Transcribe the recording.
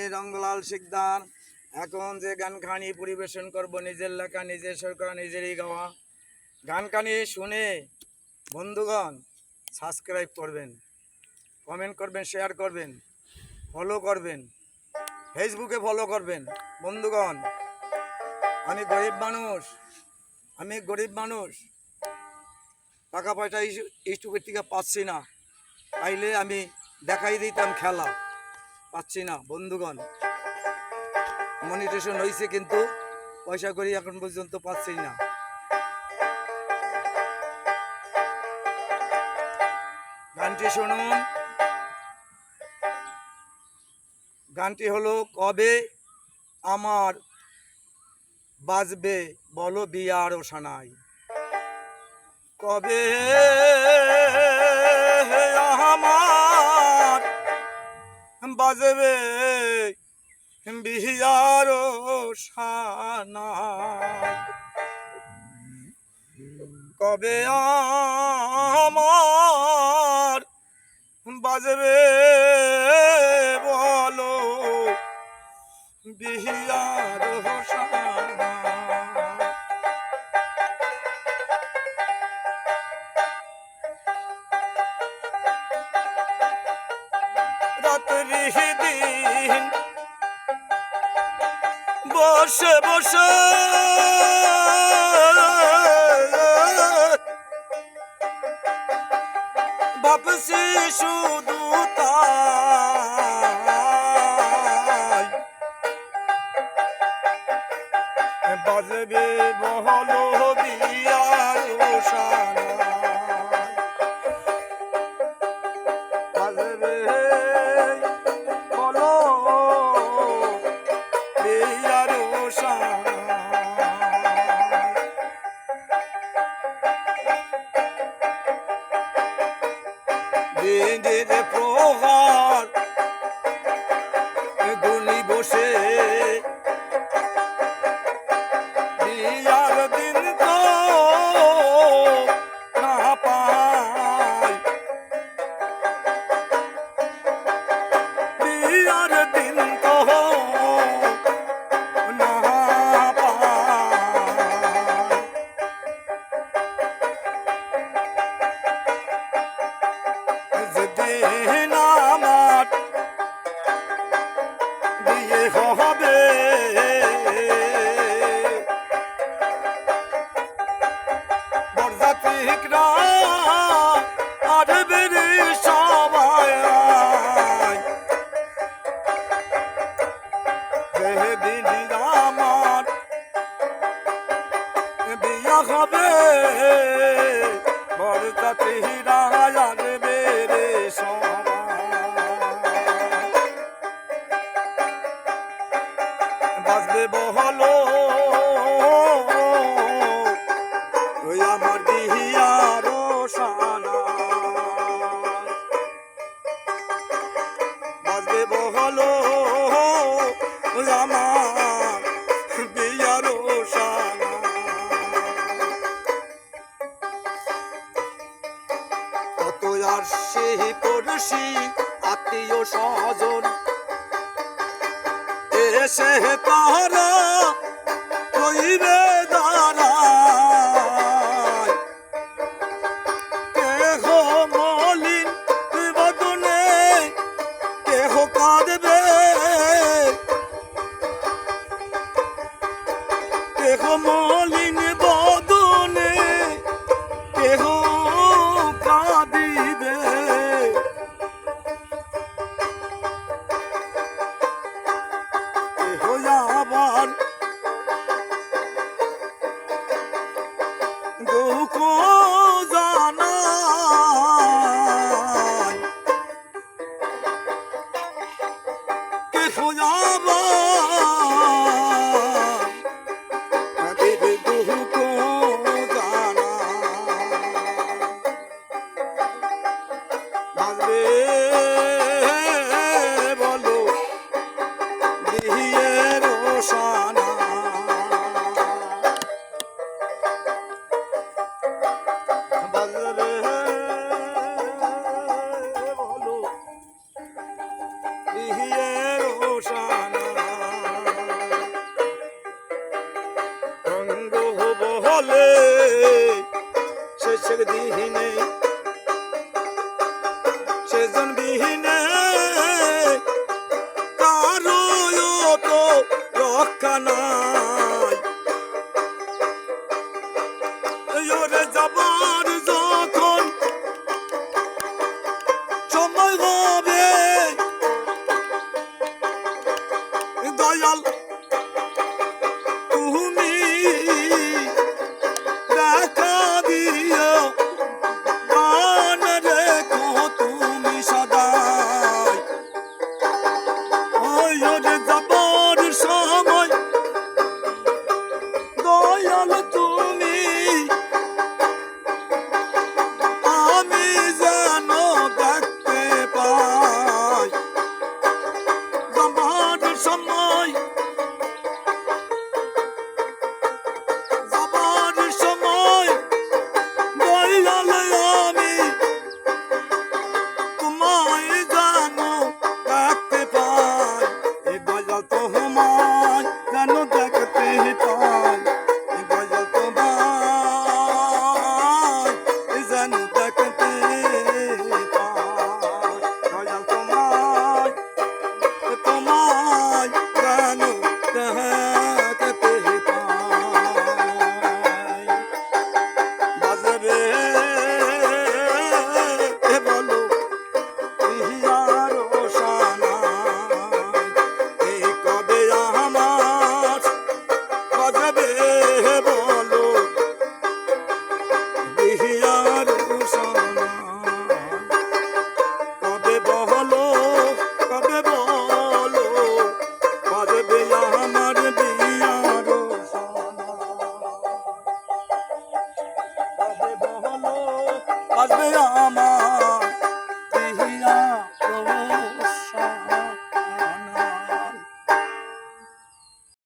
রঙ্গলাল শিকদার। এখন যে গান খানি পরিবেশন করব, নিজের লেখা, নিজের সুর করা নিজেরই গাওয়া। গান খানি শুনে বন্ধুগণ সাবস্ক্রাইব করবেন কমেন্ট করবেন শেয়ার করবেন ফলো করবেন ফেসবুকে ফলো করবেন। বন্ধুগণ, আমি গরিব মানুষ, আমি গরিব মানুষ। টাকা পয়সা ইস- ইউটিউবের থেকে পাচ্ছি না। পাইলে আমি দেখাই দিতাম খেলা। পাচ্ছি না, বন্ধুগণ। মনিটেশন হয়েছে কিন্তু পয়সা করি এখন পর্যন্ত পাচ্ছি না। গানটি শুনুন। গানটি হলো, কবে আমার বাজবে বলো বিয়ার ও সানাই কবে বাজবে বিহার সানা। কবে আমার বাজবে বলো বিহার সানাই রাত্রি দিন বসে বসে ভাবছি শুধু তাই। বাজবে বহলো দিয়ার সানাই দিনের প্রহার। গুলি বসে Oh. কত আর সে পড়শি আত্মীয় স্বজন। এসে তারা কইবে দাঁড়ায় Who বলে শেষের দিহিনে সেজন বিহীনে, কারও তো রক্ষা নাই। ওরে যাবার যখন সময় হবে, দয়াল ぬ আসবে আমার